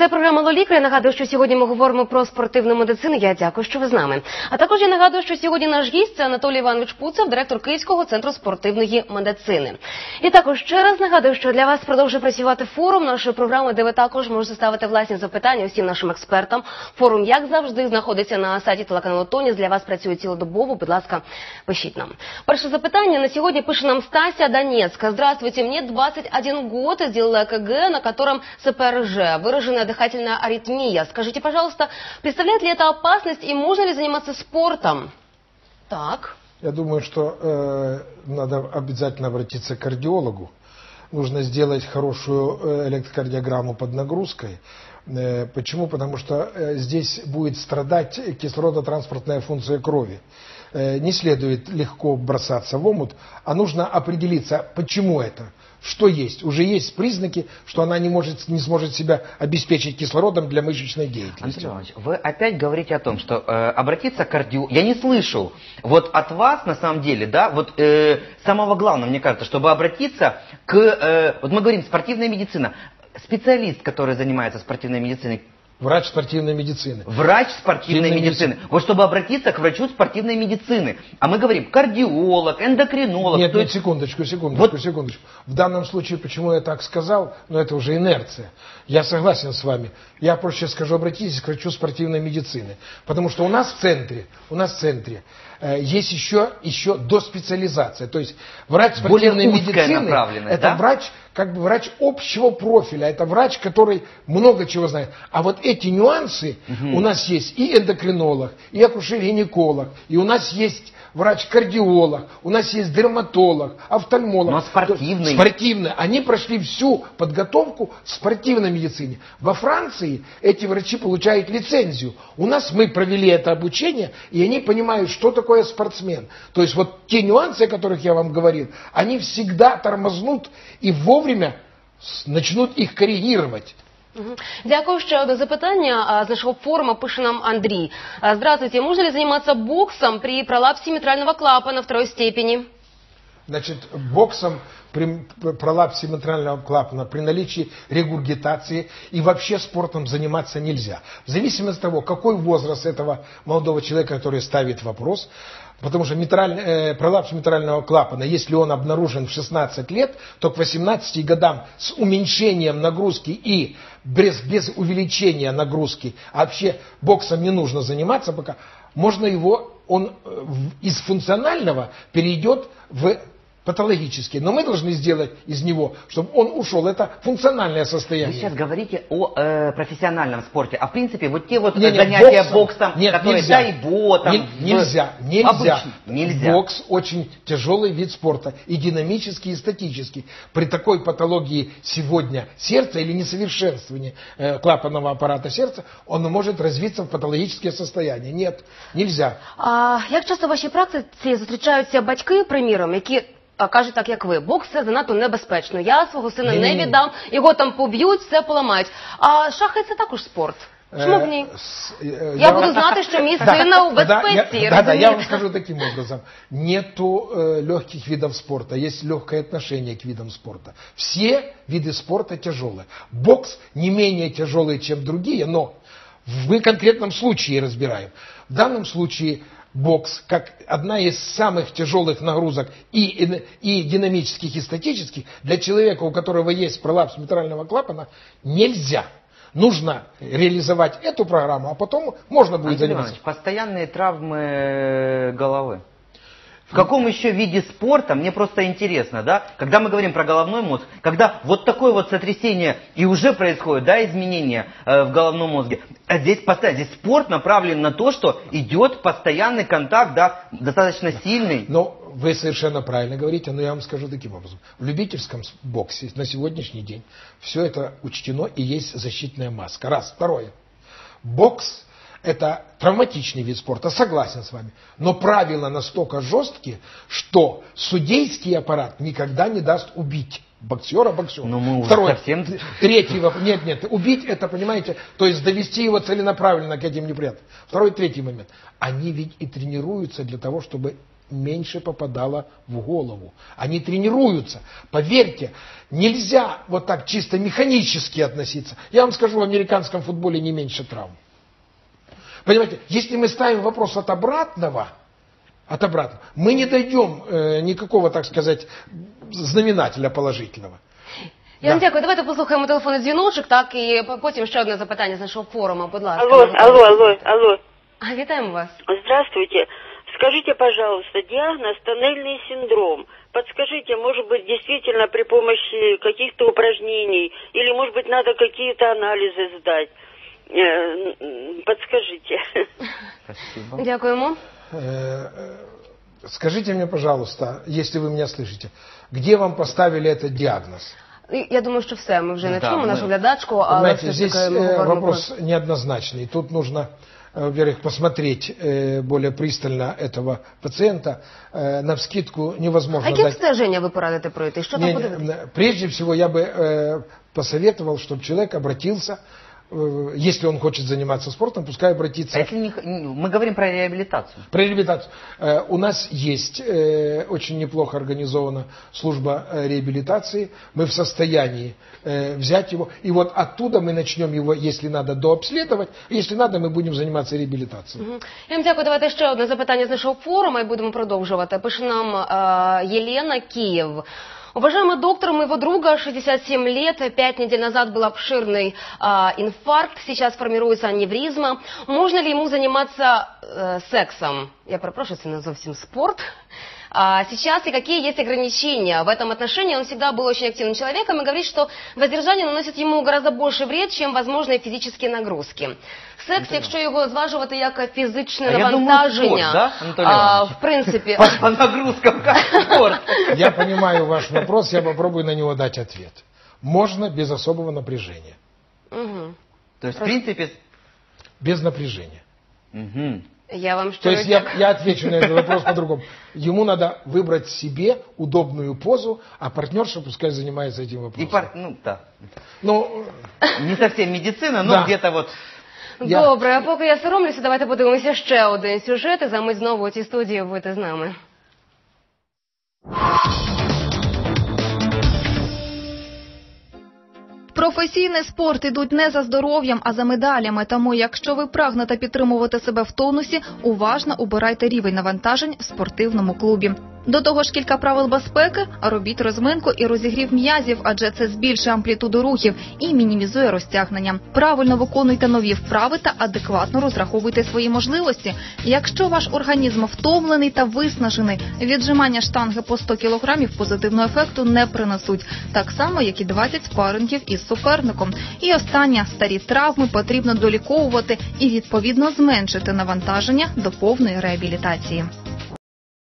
Це програма Лолікар. Я нагадую, що сьогодні ми говоримо про спортивну медицину. Я дякую, що ви з нами. А також я нагадую, що сьогодні наш гість це Анатолій Іванович Пуцев, директор Київського центру спортивної медицини. І також ще раз нагадую, що для вас продовжує працювати форум нашої програми, де ви також можете ставити власні запитання усім нашим експертам. Форум, як завжди, знаходиться на сайті телеканалу Тоніс. Для вас працює цілодобово. Будь ласка, пишіть нам. Перше запитання на сегодня пишет нам Стася Донецка. Здравствуйте, мне 21 год, сделала ЭКГ, на котором СПРЖ, выраженная дыхательная аритмия. Скажите, пожалуйста, представляет ли это опасность и можно ли заниматься спортом? Так. Я думаю, что э, надо обязательно обратиться к кардиологу. Нужно сделать хорошую э, электрокардиограмму под нагрузкой. Э, почему? Потому что э, здесь будет страдать кислородотранспортная функция крови. Э, не следует легко бросаться в омут, а нужно определиться, почему это. Что есть? Уже есть признаки, что она не, может, не сможет себя обеспечить кислородом для мышечной деятельности. Анатолий Иванович, вы опять говорите о том, что э, обратиться к кардиологу... Я не слышал вот от вас, на самом деле, да, вот э, самого главного, мне кажется, чтобы обратиться к... Э, вот мы говорим, спортивная медицина. Специалист, который занимается спортивной медициной, Врач спортивной медицины. Врач спортивной Спортивной медицины. Вот чтобы обратиться к врачу спортивной медицины. А мы говорим кардиолог, эндокринолог. Нет, нет, есть- секундочку, секундочку, Вот- секундочку. В данном случае, почему я так сказал, но это уже инерция. Я согласен с вами. Я проще скажу, обратитесь к врачу спортивной медицины. Потому что у нас в центре, у нас в центре э, есть еще, еще доспециализация. То есть врач Более спортивной узкая медицины, это да? врач, как бы врач общего профиля, это врач, который много чего знает. А вот эти нюансы у нас есть и эндокринолог, и акушер-гинеколог, и у нас есть врач-кардиолог, у нас есть дерматолог, офтальмолог. Но спортивный. Спортивный. Они прошли всю подготовку в спортивной медицине. Во Франции эти врачи получают лицензию. У нас мы провели это обучение, и они понимают, что такое спортсмен. То есть вот те нюансы, о которых я вам говорил, они всегда тормознут и вовремя с- начнут их коррегировать. Дякую. Ще одне запитання а, з нашого форума пише нам Андрій. А, Здравствуйте, можно ли заниматься боксом при пролапсе митрального клапана второй степени? Значит, боксом при пролапсе ментрального клапана, при наличии регургитации и вообще спортом заниматься нельзя. В зависимости от того, какой возраст этого молодого человека, который ставит вопрос, потому что митраль- э, пролапс митрального клапана, если он обнаружен в 16 лет, то к 18 годам с уменьшением нагрузки и без, без увеличения нагрузки, а вообще боксом не нужно заниматься пока, можно его, он э, из функционального перейдет в патологический. Но мы должны сделать из него, чтобы он ушел. Это функциональное Вы состояние. сейчас говорите о э, профессиональном спорте, а в принципе вот те вот Не, не, занятия боксом- боксом, нет, которые нельзя. тайбо, там, Не- в- нельзя, нельзя. обычно- нельзя. Бокс очень тяжелый вид спорта, и динамический, и статический. При такой патологии сегодня сердца или несовершенствовании э, клапанного аппарата сердца, он может развиться в патологическое состояние. Нет, нельзя. А як часто в вашій практиці зустрічаються батьки, приміром, які а, кажуть так, як ви, бокс це занадто небезпечно. Я свого сина не Ні-ні-ні. віддам, його там поб'ють, все поламають. А шахи це також спорт. Чому б ні? Э, с- э, Я вам- буду знати, що мій Да, сина у да, да, безпеці. я, да, да, я вам розумієте? скажу таким образом. Нету э, легких видов спорта, есть легкое отношение к видам спорта. Все виды спорта тяжелые. Бокс не менее тяжелый, чем другие, но в конкретном случае разбираем. В данном случае бокс, как одна из самых тяжелых нагрузок и, и, динамических, и статических, для человека, у которого есть пролапс митрального клапана, нельзя. Нужно реализовать эту программу, а потом можно будет Анатолий заниматься. Иванович, постоянные травмы э, головы. В каком еще виде спорта, мне просто интересно, да, когда мы говорим про головной мозг, когда вот такое вот сотрясение и уже происходит, да, изменения э, в головном мозге, а здесь постоянно, здесь спорт направлен на то, что идет постоянный контакт, да, достаточно сильный. Но вы совершенно правильно говорите, но я вам скажу таким образом. В любительском боксе на сегодняшний день все это учтено и есть защитная маска. Раз. Второе. Бокс – это травматичный вид спорта, согласен с вами. Но правила настолько жесткие, что судейский аппарат никогда не даст убить боксера боксера. Ну, мы уже Второе. совсем- Третий вопрос. Нет, нет, убить это, понимаете, то есть довести его целенаправленно к этим неприятностям. Второй, третий момент. Они ведь и тренируются для того, чтобы меньше попадало в голову. Они тренируются. Поверьте, нельзя вот так чисто механически относиться. Я вам скажу, в американском футболе не меньше травм. Понимаете, если мы ставим вопрос от обратного, от обратного, мы не дойдем э, никакого, так сказать, знаменателя положительного. Я вам Да. дякую. Давайте послухаємо телефонний дзвіночок, так і потім ще одне запитання з нашого форуму. Будь ласка. Алло, алло, алло, алло. А, Вітаємо вас. Здравствуйте. Скажите, пожалуйста, диагноз тоннельный синдром. Подскажите, может быть, действительно при помощи каких-то упражнений, или, может быть, надо какие-то анализы сдать? Э, м, Подскажите. Спасибо. Дякуємо. Э, э, Скажите мне, пожалуйста, если вы меня слышите, где вам поставили этот диагноз? І Я думаю, що все. Ми вже не Да, чуємо ми- нашу глядачку, але Понимаете, все ж здесь таки ми э, говоримо про вопрос неоднозначный. Тут нужно, э, во-первых, посмотреть э, более пристально этого пациента. Э, На вскидку А невозможно які дать... обстеження ви порадите пройти? Що там Не, подивитися? не, Прежде всего, я бы э, посоветовал, чтобы человек обратился, э, если он хочет заниматься спортом, пускай А обратится если не не- мы говорим про реабилитацию. Про реабилитацию. Э, У нас есть э, очень неплохо организована служба э, реабилитации. Мы в состоянии э, взять его. И вот оттуда мы начнем его, если надо, дообследовать. Если надо, мы будем заниматься реабилитацией. Мгм. Я вам дякую. Давайте ще одне запитання з нашого форуму і будемо продовжувати. Пише нам э, Елена Киев. Уважаемый доктор, моего друга 67 лет, пять недель назад был обширный а, инфаркт, сейчас формируется аневризма. Можно ли ему заниматься э, сексом? Я прошу, это не совсем спорт А сейчас и какие есть ограничения в этом отношении? Он всегда был очень активным человеком и говорит, что воздержание наносит ему гораздо больше вред, чем возможные фізичні нагрузки. Секс, якщо його зважувати як фізичне А я думаю, навантаження, спорт, да, Анатолій а, Іванович? в принципі, По, по нагрузкам как спорт. Я понимаю ваш вопрос, я попробую на него дать ответ. Можно без особого напряжения. Мгм. То есть, в принципе... Без напряжения. мгм. я вам То щиро есть я, дякую. я отвечу на этот вопрос по-другому. Ему надо выбрать себе удобную позу, а партнерша пускай занимается этим И вопросом. пар- ну, да. Ну, Не совсем медицина, но Да. где-то вот... Я- Добре, а поки я соромлюся, давайте подивимося ще один сюжет, і за мить знову у цій студії будете з нами. Професійний спорт ідуть не за здоров'ям, а за медалями. Тому, якщо ви прагнете підтримувати себе в тонусі, уважно обирайте рівень навантажень в спортивному клубі. До того ж, кілька правил безпеки, робіть розминку і розігрів м'язів, адже це збільшує амплітуду рухів і мінімізує розтягнення. Правильно виконуйте нові вправи та адекватно розраховуйте свої можливості. Якщо ваш організм втомлений та виснажений, віджимання штанги по 100 кг позитивного ефекту не принесуть, так само як і 20 спарингів із суперником. І останнє старі травми потрібно доліковувати і відповідно зменшити навантаження до повної реабілітації.